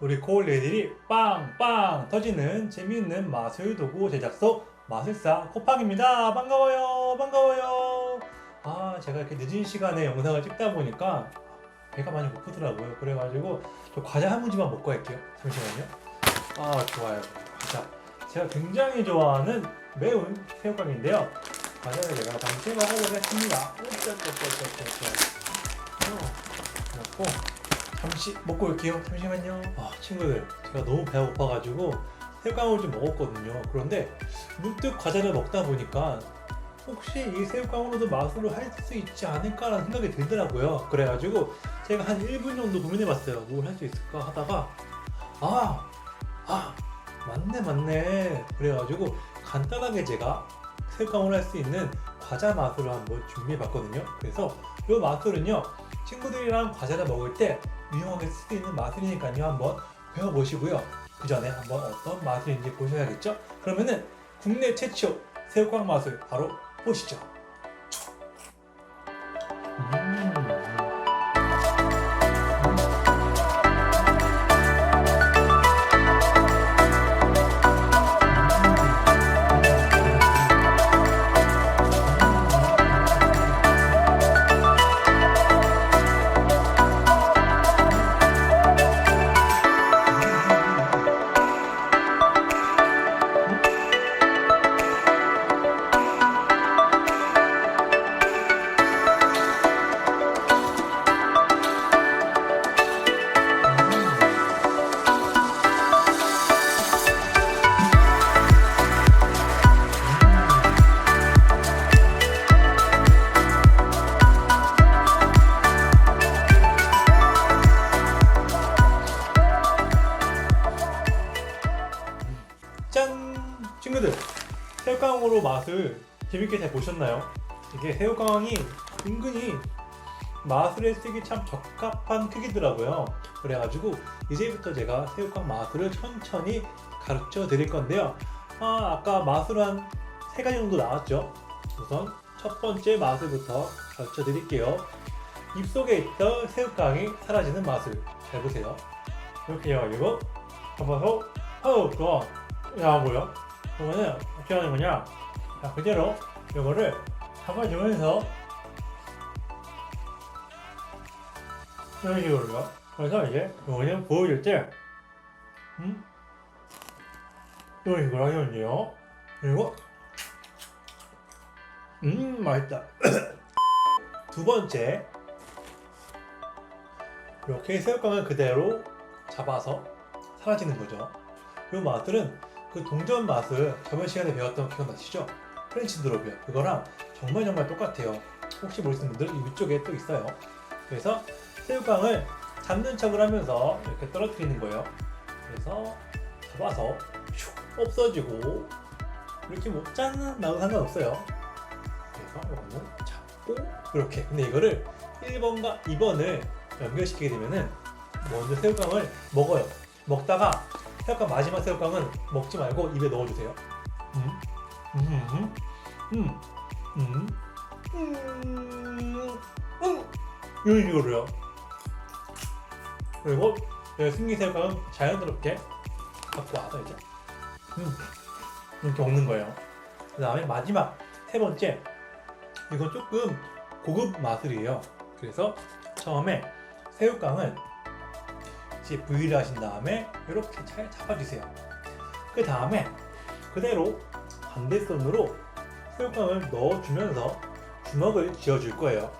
우리 코올레들이 빵빵 터지는 재미있는 마술 도구 제작소 마술사 코팡입니다. 반가워요, 반가워요. 아, 제가 이렇게 늦은 시간에 영상을 찍다 보니까 배가 많이 고프더라고요. 그래가지고 저 과자 한 문지만 먹고 할게요. 잠시만요. 아, 좋아요. 과자. 제가 굉장히 좋아하는 매운 새우깡인데요. 과자를 제가 잠시 먹어보겠습니다. 오짜짜짜짜짜. 먹고 잠시 먹고 올게요. 잠시만요. 아 친구들 제가 너무 배가 고파가지고 새우깡을 좀 먹었거든요. 그런데 문득 과자를 먹다 보니까 혹시 이 새우깡으로도 마술을 할 수 있지 않을까라는 생각이 들더라고요. 그래가지고 제가 한 1분 정도 고민해봤어요. 뭘 할 수 있을까 하다가 아, 아 맞네 맞네. 그래가지고 간단하게 제가 새우깡으로 할 수 있는 과자 마술을 한번 준비해봤거든요. 그래서 이 마술은요 친구들이랑 과자를 먹을 때 유용하게 쓸 수 있는 마술이니까요. 한번 배워보시고요. 그 전에 한번 어떤 마술인지 보셔야겠죠? 그러면은 국내 최초 새우깡 마술 바로 보시죠 짠! 친구들 새우깡으로 맛을 재밌게 잘 보셨나요? 이게 새우깡이 은근히 마술에 쓰기 참 적합한 크기더라고요. 그래가지고 이제부터 제가 새우깡 마술을 천천히 가르쳐 드릴 건데요. 아, 아까 마술 한 세 가지 정도 나왔죠? 우선 첫 번째 마술부터 가르쳐 드릴게요. 입속에 있던 새우깡이 사라지는 마술 잘 보세요. 이렇게 해가지고 잡아서 아우 뭐야? 그러면은 어떻게 하는 거냐? 자 그대로 이거를 잡아주면서 이런 식으로요. 그래서 이제 이거는 보여줄 때, 음? 이런 식으로 하시면요. 그리고 음 맛있다. 두 번째 이렇게 새우깡을 그대로 잡아서 사라지는 거죠. 이 맛들은 그 동전 맛을 저번 시간에 배웠던 거 기억나시죠? 프렌치 드롭이요. 그거랑 정말 정말 똑같아요. 혹시 모르시는 분들 이 위쪽에 또 있어요. 그래서 새우깡을 잡는 척을 하면서 이렇게 떨어뜨리는 거예요. 그래서 잡아서 슉 없어지고 이렇게 뭐짠 나도 상관없어요. 그래서 이거는 잡고 이렇게. 근데 이거를 1번과 2번을 연결시키게 되면은 먼저 새우깡을 먹어요. 먹다가 새우깡 마지막 새우깡은 먹지 말고 입에 넣어주세요. 음, 음, 음, 음, 음, 음, 이런 식으로요. 그리고 승리 새우깡은 자연스럽게 갖고 와서 이제 음, 이렇게 먹는 거예요. 그 다음에 마지막 세 번째 이건 조금 고급 마술이에요. 그래서 처음에 새우깡을 이제 부위를 하신 다음에 이렇게 잘 잡아주세요. 그 다음에 그대로 반대손으로 새우깡을 넣어주면서 주먹을 쥐어줄 거예요.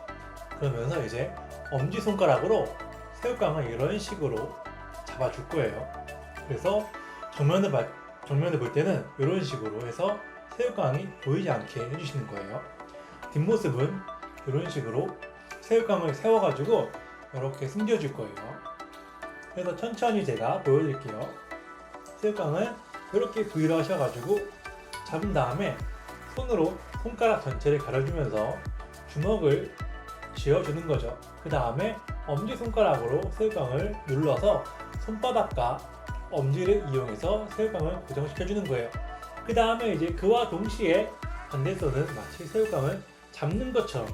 그러면서 이제 엄지 손가락으로 새우깡을 이런 식으로 잡아줄 거예요. 그래서 정면을 봐- 정면을 볼 때는 이런 식으로 해서 새우깡이 보이지 않게 해주시는 거예요. 뒷모습은 이런 식으로 새우깡을 세워가지고 이렇게 숨겨줄 거예요. 그래서 천천히 제가 보여드릴게요. 새우깡을 이렇게 V로 하셔가지고 잡은 다음에 손으로 손가락 전체를 가려주면서 주먹을 쥐어주는 거죠. 그 다음에 엄지손가락으로 새우깡을 눌러서 손바닥과 엄지를 이용해서 새우깡을 고정시켜주는 거예요. 그 다음에 이제 그와 동시에 반대손은 마치 새우깡을 잡는 것처럼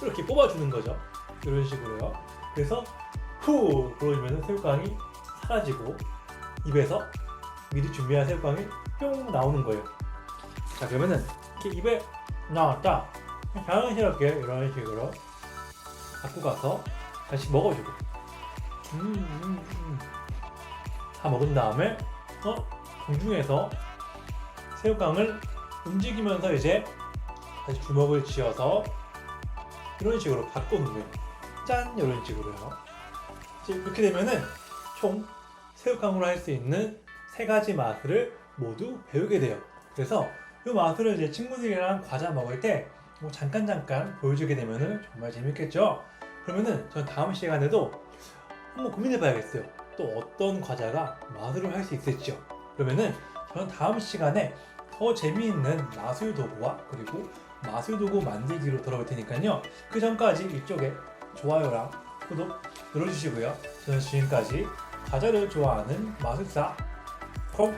이렇게 뽑아주는 거죠. 이런 식으로요. 그래서 후 불어주면 새우깡이 사라지고 입에서 미리 준비한 새우깡이 뿅 나오는 거예요. 자 그러면은 이렇게 입에 나왔다. 자연스럽게 이런 식으로 갖고 가서 다시 먹어주고. 음, 음, 음. 다 먹은 다음에 어 공중에서 새우깡을 움직이면서 이제 다시 주먹을 쥐어서 이런 식으로 거예요. 짠 이런 식으로요. 이렇게 되면은 총 새우깡으로 할 수 있는 세 가지 맛을 모두 배우게 돼요. 그래서 이 맛을 이제 친구들이랑 과자 먹을 때 뭐 잠깐 잠깐 보여주게 되면은 정말 재밌겠죠. 그러면은 전 다음 시간에도 한번 고민해봐야겠어요. 또 어떤 과자가 맛으로 할수 있을지요. 그러면은 저는 다음 시간에 더 재미있는 마술 도구와 그리고 마술 도구 만들기로 돌아올 테니까요. 그 전까지 이쪽에 좋아요랑 구독 눌러주시고요. 저는 지금까지 과자를 좋아하는 마술사 콩콩